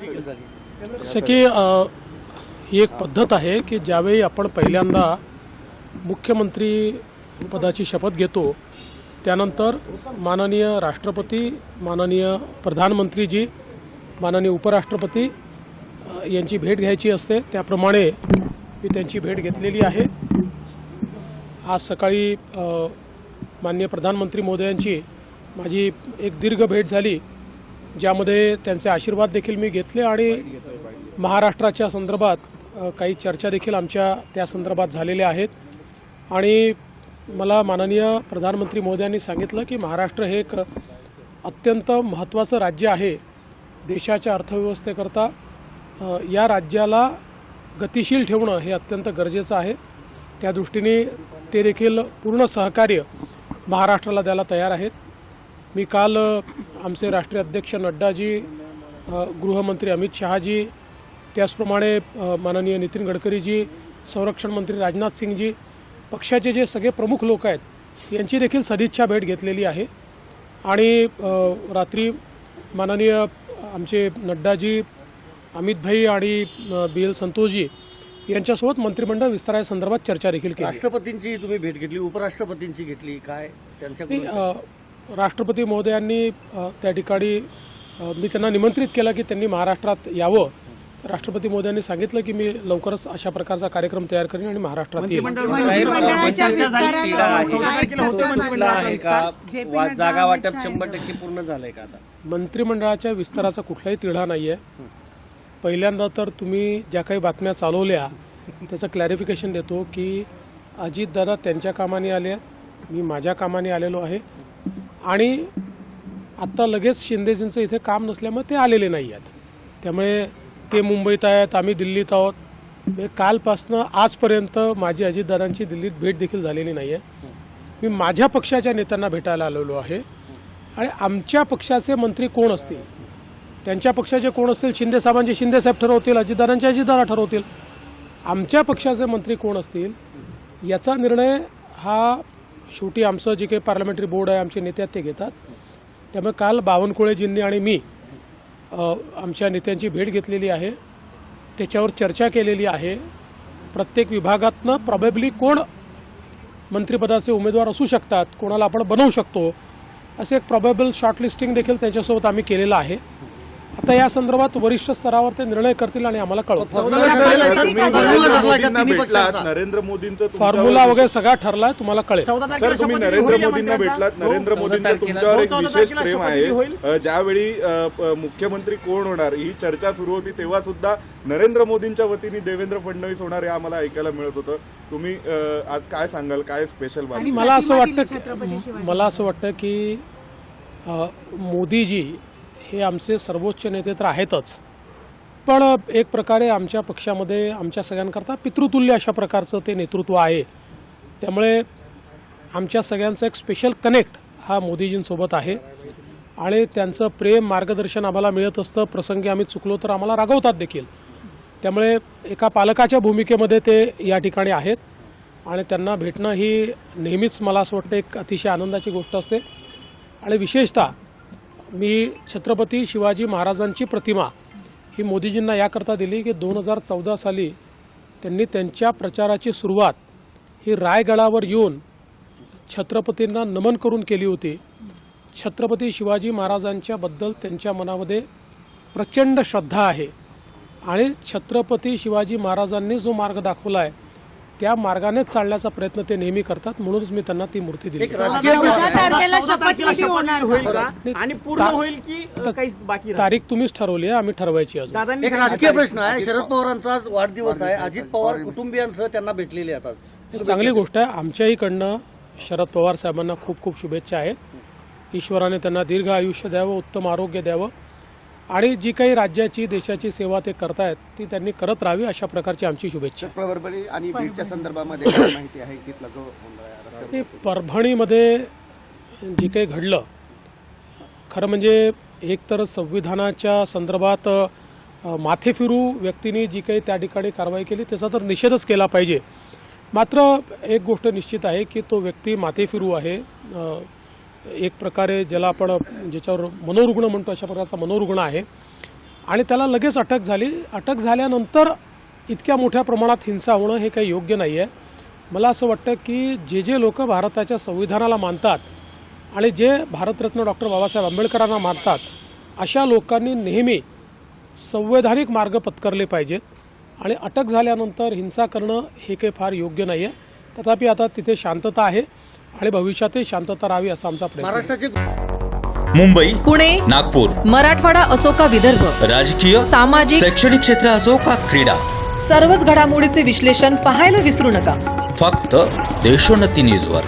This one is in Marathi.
जसं की ही एक पद्धत आहे की ज्यावेळी आपण पहिल्यांदा मुख्यमंत्री पदाची शपथ घेतो त्यानंतर माननीय राष्ट्रपती माननीय प्रधानमंत्रीजी माननीय उपराष्ट्रपती यांची भेट घ्यायची असते. त्याप्रमाणे मी त्यांची भेट घेतलेली आहे. आज सकाळी माननीय प्रधानमंत्री मोदयांची माझी एक दीर्घ भेट झाली. ज्यामध्ये त्यांचे आशीर्वाद देखील मी घेतले आणि महाराष्ट्राच्या संदर्भात काही चर्चा देखील आमच्या त्या संदर्भात झालेल्या आहेत. आणि मला माननीय प्रधानमंत्री मोदयांनी सांगितलं की महाराष्ट्र हे एक अत्यंत महत्त्वाचं राज्य आहे देशाच्या अर्थव्यवस्थेकरता. या राज्याला गतिशील ठेवणं हे अत्यंत गरजेचं आहे. त्या दृष्टीने ते देखील पूर्ण सहकार्य महाराष्ट्राला द्यायला तयार आहेत. मी काल आमचे राष्ट्रीय अध्यक्ष नड्डाजी गृहमंत्री अमित शहाजी त्याचप्रमाणे माननीय नितीन गडकरीजी संरक्षण मंत्री राजनाथ सिंगजी पक्षाचे जे सगळे प्रमुख लोक आहेत यांची देखील सदिच्छा भेट घेतलेली आहे. आणि रात्री माननीय आमचे नड्डाजी अमित भाई आणि बी एल संतोषजी यांच्यासोबत मंत्रिमंडळ विस्तारासंदर्भात चर्चा देखील केली. राष्ट्रपतींची तुम्ही भेट घेतली उपराष्ट्रपतींची घेतली काय? अ, राष्ट्रपती महोदयांनी त्या ठिकाणी मी त्यांना निमंत्रित केलं की त्यांनी महाराष्ट्रात यावं. राष्ट्रपती महोदयांनी सांगितलं की मी लवकरच अशा प्रकारचा कार्यक्रम तयार करेन आणि महाराष्ट्रात जागा वाटप शंभर. टक्के पूर्ण झालंय का आता? मंत्रिमंडळाच्या विस्ताराचा कुठलाही तिढा नाही आहे पहिल्यांदा तर तुम्ही ज्या काही बातम्या चालवल्या त्याचं क्लॅरिफिकेशन देतो की अजितदादा त्यांच्या कामाने आले मी माझ्या कामाने आलेलो आहे. आणि आत्ता लगेच शिंदेजींचं इथे काम नसल्यामुळे ते आलेले नाही आहेत. त्यामुळे ते मुंबईत आहेत आम्ही दिल्लीत आहोत. कालपासनं आजपर्यंत माझी अजितदादांची दिल्लीत भेट देखील झालेली नाही आहे मी माझ्या पक्षाच्या नेत्यांना भेटायला आलेलो आहे. आणि आमच्या पक्षाचे मंत्री कोण असतील? त्यांच्या पक्षाचे कोण असतील? शिंदेसाहेबांचे शिंदेसाहेब ठरवतील अजितदारांचे अजितदारा ठरवतील. आमच्या पक्षाचे मंत्री कोण असतील? याचा निर्णय हा शेवटी आमचं जे काही पार्लमेंटरी बोर्ड आहे आमचे नेते ते घेतात. त्यामुळे काल बावनकुळेजींनी आणि मी आमच्या नेत्यांची भेट घेतलेली आहे. त्याच्यावर चर्चा केलेली आहे. प्रत्येक विभागातनं प्रॉबेबली कोण मंत्रिपदाचे उमेदवार असू शकतात कोणाला आपण बनवू शकतो असे एक प्रॉबेबल शॉर्टलिस्टिंग देखील त्यांच्यासोबत आम्ही केलेलं आहे. आता या संदर्भात वरिष्ठ स्तरावर ते निर्णय करतील आणि आम्हाला कळवतील. फॉर्म्युला ठरलेला आहे का? तुम्ही फॉर्म्युला फॉर्म्युला ठरलाय का मोदींना तिन्ही भेटलात. पक्षांचा? नरेंद्र मोदींचं फॉर्म्युला वगैरे सगळा ठरलाय तुम्हाला कळेल. सर तुम्ही नरेंद्र मोदींना भेटलात. नरेंद्र मोदींचं तुमच्यावर एक विशेष प्रेम आहे. ज्यावेळी मुख्यमंत्री कोण होणार ही चर्चा सुरू होती तेव्हा सुद्धा नरेंद्र मोदींच्या वतीने देवेंद्र फडणवीस होणार हे आम्हाला ऐकायला मिळत होतं. तुम्ही आज काय सांगाल? काय स्पेशल मला असं वाटतं. मला असं वाटतं की मोदीजी हे आमचे सर्वोच्च नेते तर आहेतच. पण एक प्रकारे आमच्या पक्षामध्ये आमच्या सगळ्यांकरता पितृतुल्य अशा प्रकारचं ते नेतृत्व आहे. त्यामुळे आमच्या सगळ्यांचं एक स्पेशल कनेक्ट हा मोदीजींसोबत आहे. आणि त्यांचं प्रेम मार्गदर्शन आम्हाला मिळत असतं. प्रसंगी आम्ही चुकलो तर आम्हाला रागवतात देखील. त्यामुळे एका पालकाच्या भूमिकेमध्ये ते या ठिकाणी आहेत. आणि त्यांना भेटणं ही नेहमीच मला असं वाटतं एक अतिशय आनंदाची गोष्ट असते. आणि विशेषतः मी छत्रपती शिवाजी महाराजांची प्रतिमा ही मोदीजींना याकरता दिली की दोन हजार चौदा साली त्यांनी त्यांच्या प्रचाराची सुरुवात ही रायगडावर येऊन छत्रपतींना नमन करून केली होती. छत्रपती शिवाजी महाराजांच्याबद्दल त्यांच्या मनामध्ये प्रचंड श्रद्धा आहे आणि छत्रपती शिवाजी महाराजांनी जो मार्ग दाखवला आहे त्या मार्गानेच चालण्याचा प्रयत्न ते नेहमी करतात म्हणूनच मी त्यांना ती मूर्ती दिली एक राजकीय चौदा प्रश्न तारखेला चौदा शपथ तारखेला कधी शपथ होणार होईल का? का? आणि पूर्ण होईल की? तारीख तुम्हीच ठरवली आहे आम्ही ठरवायची अजून एक राजकीय. प्रश्न आहे शरद पवारांचा आज वाढदिवस आहे अजित पवार कुटुंबियांसह त्यांना भेटलेले. ही चांगली गोष्ट आहे आमच्याहीकडनं शरद पवार साहेबांना खूप खूप शुभेच्छा आहेत ईश्वराने त्यांना दीर्घ आयुष्य द्यावं उत्तम आरोग्य द्यावं आणि जी काही राज्याची देशाची सेवा ते करतायत ती त्यांनी करत राहावी अशा प्रकारची आमची शुभेच्छा. परभणी आणि बीडच्या संदर्भामध्ये काय माहिती आहे? तिथला जो गोंधळ आहे रस्त्यावर ते परभणीमध्ये जे काही घडलं खरं म्हणजे एक तर संविधानाच्या संदर्भात माथेफिरू व्यक्तींनी जी काही त्या ठिकाणी कारवाई केली त्याचा तर निषेधच केला पाहिजे. मात्र एक गोष्ट निश्चित आहे की तो व्यक्ती माथेफिरू आहे. एक प्रकारे ज्याला आपण ज्याच्यावर मनोरुग्ण म्हणतो अशा प्रकारचा मनोरुग्ण आहे. आणि त्याला लगेच अटक झाली. अटक झाल्यानंतर इतक्या मोठ्या प्रमाणात हिंसा होणं हे काही योग्य नाही आहे मला असं वाटतं की जे जे लोक भारताच्या संविधानाला मानतात आणि जे भारतरत्न डॉक्टर बाबासाहेब आंबेडकरांना मानतात अशा लोकांनी नेहमी संवैधानिक मार्ग पत्करले पाहिजेत. आणि अटक झाल्यानंतर हिंसा करणं हे काही फार योग्य नाही आहे तथापि आता तिथे शांतता आहे. आणि भविष्यातही शांतता राहावी असा आमचा प्रयत्न. महाराष्ट्राचे मुंबई पुणे नागपूर मराठवाडा असो का विदर्भ राजकीय सामाजिक शैक्षणिक क्षेत्र असो का क्रीडा सर्वच घडामोडीचे विश्लेषण पाहायला विसरू नका फक्त देशोन्नती न्यूजवर